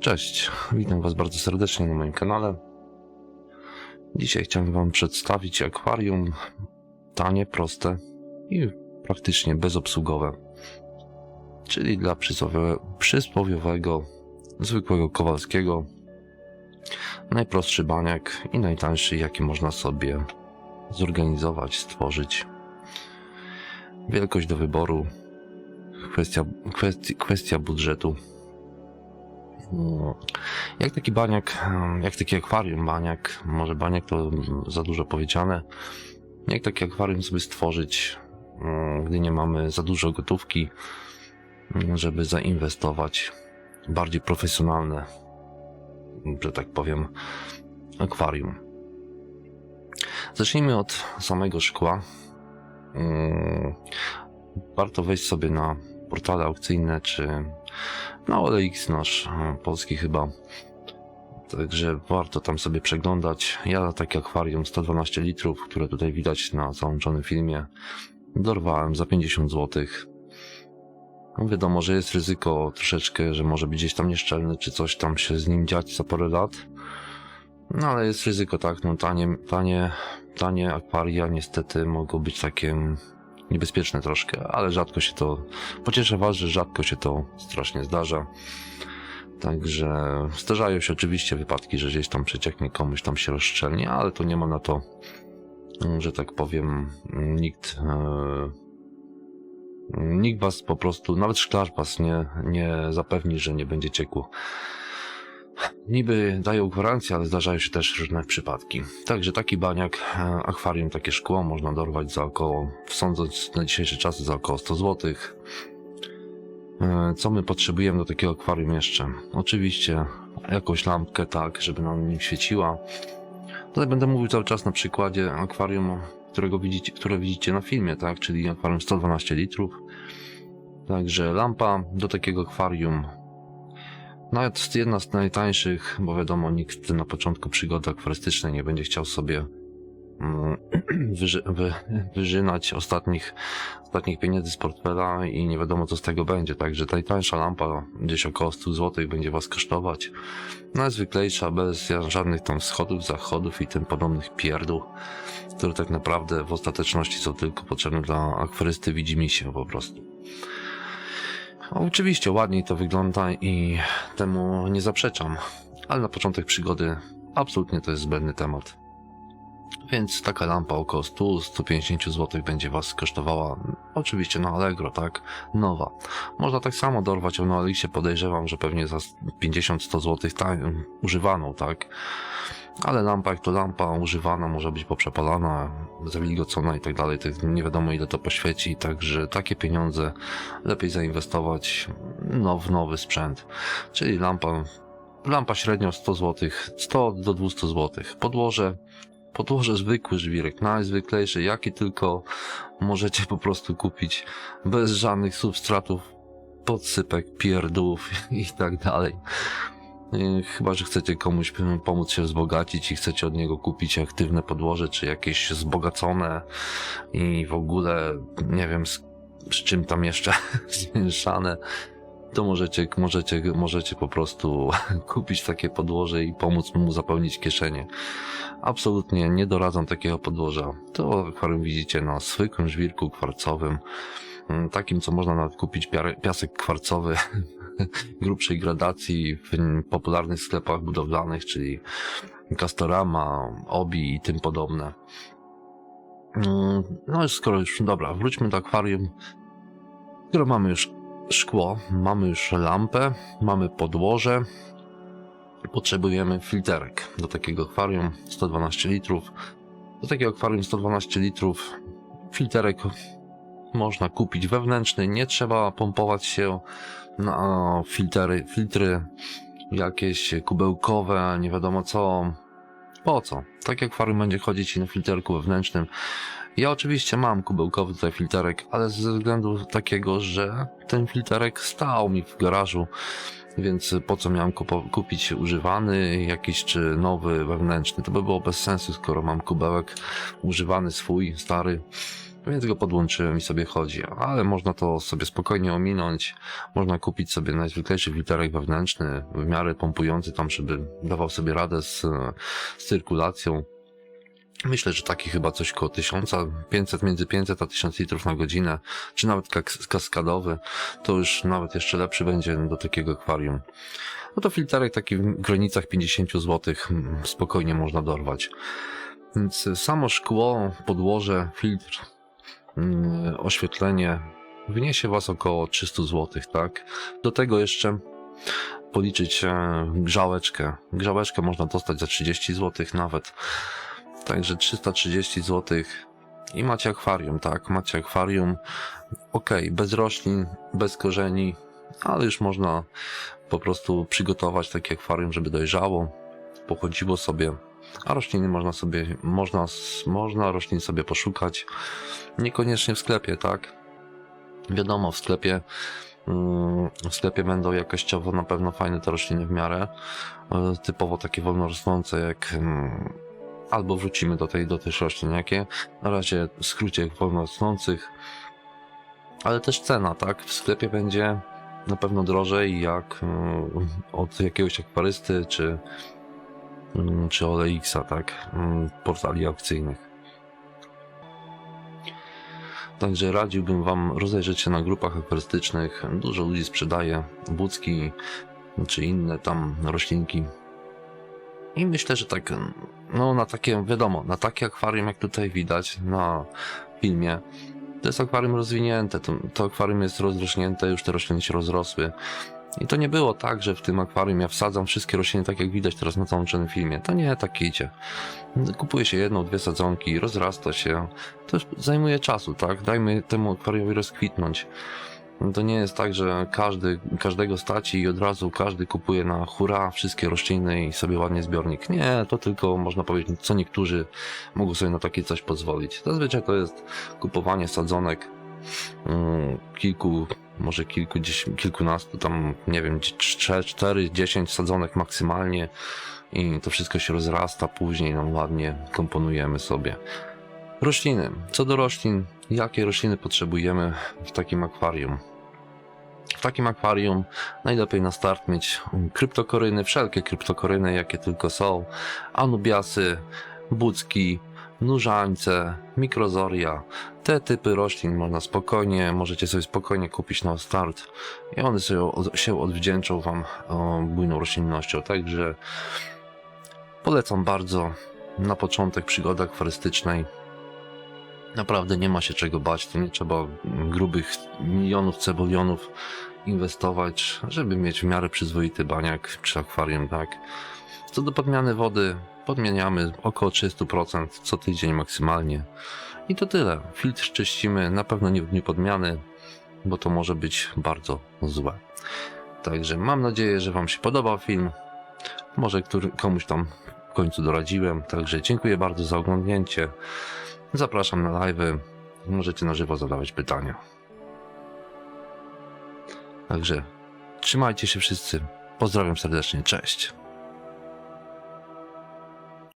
Cześć, witam Was bardzo serdecznie na moim kanale. Dzisiaj chciałem Wam przedstawić akwarium tanie, proste i praktycznie bezobsługowe. Czyli dla przysłowiowe- przysłowiowego, zwykłego Kowalskiego najprostszy baniak i najtańszy, jaki można sobie zorganizować, stworzyć. Wielkość do wyboru, kwestia, kwestia, kwestia budżetu. No, Jak taki baniak, jak taki akwarium baniak, może baniak to za dużo powiedziane, jak taki akwarium sobie stworzyć, mm, gdy nie mamy za dużo gotówki, mm, żeby zainwestować bardziej profesjonalne, że tak powiem, akwarium. Zacznijmy od samego szkła. Mm, Warto wejść sobie na portale aukcyjne czy na OLX nasz e, polski chyba. Także warto tam sobie przeglądać. Ja takie akwarium 112 litrów, które tutaj widać na załączonym filmie, dorwałem za 50 zł. Wiadomo, że jest ryzyko troszeczkę, że może być gdzieś tam nieszczelny, czy coś tam się z nim dziać za parę lat. No ale jest ryzyko, tak, no tanie, tanie, tanie akwaria niestety mogą być takie niebezpieczne troszkę, ale rzadko się to, pocieszę was, że rzadko się to strasznie zdarza. Także zdarzają się oczywiście wypadki, że gdzieś tam przecieknie komuś tam się rozszczelnie, ale to nie ma na to, że tak powiem, nikt, e, nikt was po prostu, nawet szklarz was nie, nie zapewni, że nie będzie ciekło. Niby dają gwarancję, ale zdarzają się też różne przypadki. Także taki baniak, e, akwarium, takie szkło można dorwać za około, sądząc na dzisiejsze czasy, za około 100 zł. Co my potrzebujemy do takiego akwarium jeszcze? Oczywiście jakąś lampkę, tak, żeby nam nim świeciła. Tutaj będę mówił cały czas na przykładzie akwarium, którego widzicie, które widzicie na filmie, tak, czyli akwarium 112 litrów. Także lampa do takiego akwarium nawet jedna z najtańszych, bo wiadomo, nikt na początku przygody akwarystycznej nie będzie chciał sobie mm, wyży, wy, wyżynać ostatnich, ostatnich pieniędzy z portfela i nie wiadomo co z tego będzie. Także najtańsza lampa gdzieś około 100 zł będzie was kosztować. Najzwyklejsza, bez żadnych tam schodów, zachodów i tym podobnych pierdół, które tak naprawdę w ostateczności są tylko potrzebne dla akwarysty widzimisię po prostu. Oczywiście ładniej to wygląda i temu nie zaprzeczam, ale na początek przygody absolutnie to jest zbędny temat. Więc taka lampa około 100-150 zł będzie Was kosztowała, oczywiście na Allegro, tak? Nowa. Można tak samo dorwać ją na Elixie, podejrzewam, że pewnie za 50-100 zł tań, używaną, tak? Ale lampa jak to lampa używana może być poprzepalana, zawilgocona i tak dalej, nie wiadomo ile to poświeci, także takie pieniądze lepiej zainwestować no, w nowy sprzęt. Czyli lampa, lampa średnio 100 zł, 100 do 200 zł. Podłoże, podłoże zwykły żwirek, najzwyklejszy, jaki tylko możecie po prostu kupić, bez żadnych substratów, podsypek, pierdółów i tak dalej. Yy, Chyba, że chcecie komuś pomóc się wzbogacić i chcecie od niego kupić aktywne podłoże, czy jakieś wzbogacone i w ogóle nie wiem z, z czym tam jeszcze zmieszane, to możecie, możecie, możecie po prostu kupić takie podłoże i pomóc mu zapełnić kieszenie. Absolutnie nie doradzam takiego podłoża. To akwarium widzicie na zwykłym żwirku kwarcowym, takim co można nawet kupić piasek kwarcowy grubszej gradacji w popularnych sklepach budowlanych, czyli Castorama, Obi i tym podobne. Mm, No i skoro już, dobra, wróćmy do akwarium. Skoro mamy już szkło, mamy już lampę, mamy podłoże, potrzebujemy filterek do takiego akwarium 112 litrów. Do takiego akwarium 112 litrów filterek można kupić wewnętrzny, nie trzeba pompować się na filtry, filtry jakieś kubełkowe, nie wiadomo co. Po co? Tak jak akwarium będzie chodzić na filterku wewnętrznym. Ja oczywiście mam kubełkowy tutaj filterek, ale ze względu takiego, że ten filterek stał mi w garażu, więc po co miałem kupić używany jakiś czy nowy wewnętrzny? To by było bez sensu, skoro mam kubełek używany swój, stary Więc go podłączyłem i sobie chodzi, ale można to sobie spokojnie ominąć. Można kupić sobie najzwyklejszy filterek wewnętrzny, w miarę pompujący tam, żeby dawał sobie radę z, z cyrkulacją. Myślę, że taki chyba coś koło 1500, między 500 a 1000 litrów na godzinę, czy nawet kaskadowy, to już nawet jeszcze lepszy będzie do takiego akwarium. No to filterek taki w granicach 50 zł spokojnie można dorwać. Więc samo szkło, podłoże, filtr, mm, oświetlenie wyniesie Was około 300 zł, tak? Do tego jeszcze policzyć e, grzałeczkę. Grzałeczkę można dostać za 30 zł nawet. Także 330 zł i macie akwarium, tak? Macie akwarium, ok, bez roślin, bez korzeni, ale już można po prostu przygotować takie akwarium, żeby dojrzało, pochodziło sobie, a rośliny można sobie, można, można roślin sobie poszukać, niekoniecznie w sklepie, tak? Wiadomo, w sklepie mm, w sklepie będą jakościowo na pewno fajne te rośliny w miarę, e, typowo takie wolnorosnące jak mm, albo wrócimy do tej, do tych roślin, jakie na razie w skrócie wolnorosnących, ale też cena, tak? W sklepie będzie na pewno drożej jak mm, od jakiegoś akwarysty czy, czy OLX-a, tak? Mm, Portali aukcyjnych. Także radziłbym Wam rozejrzeć się na grupach akwarystycznych. Dużo ludzi sprzedaje bucki czy inne tam roślinki. I myślę, że tak, no na takie, wiadomo, na takie akwarium jak tutaj widać na filmie, to jest akwarium rozwinięte, to, to akwarium jest rozrośnięte, już te rośliny się rozrosły. I to nie było tak, że w tym akwarium ja wsadzam wszystkie rośliny tak jak widać teraz na załączonym filmie. To nie tak idzie. Kupuje się jedną, dwie sadzonki, rozrasta się. To już zajmuje czasu, tak? Dajmy temu akwariumowi rozkwitnąć. To nie jest tak, że każdy, każdego stać i od razu każdy kupuje na hura wszystkie rośliny i sobie ładnie zbiornik. Nie, to tylko można powiedzieć, co niektórzy mogą sobie na takie coś pozwolić. Zazwyczaj to jest kupowanie sadzonek kilku, może kilku, dziesię- kilkunastu, tam nie wiem, cztery, cztery, dziesięć sadzonek maksymalnie i to wszystko się rozrasta, później nam ładnie komponujemy sobie. Rośliny. Co do roślin, jakie rośliny potrzebujemy w takim akwarium? W takim akwarium najlepiej na start mieć kryptokoryny, wszelkie kryptokoryny, jakie tylko są, anubiasy, bucki, nurzańce, mikrozoria. Te typy roślin można spokojnie, możecie sobie spokojnie kupić na start i one sobie się odwdzięczą Wam bujną roślinnością. Także polecam bardzo na początek przygody akwarystycznej. Naprawdę nie ma się czego bać, to nie trzeba grubych milionów, cebulionów inwestować, żeby mieć w miarę przyzwoity baniak czy akwarium, tak. Co do podmiany wody, podmieniamy około 30% co tydzień maksymalnie. I to tyle. Filtr czyścimy, na pewno nie w dniu podmiany, bo to może być bardzo złe. Także mam nadzieję, że Wam się podobał film. Może który, komuś tam w końcu doradziłem. Także dziękuję bardzo za oglądnięcie. Zapraszam na live. Możecie na żywo zadawać pytania. Także trzymajcie się wszyscy. Pozdrawiam serdecznie. Cześć.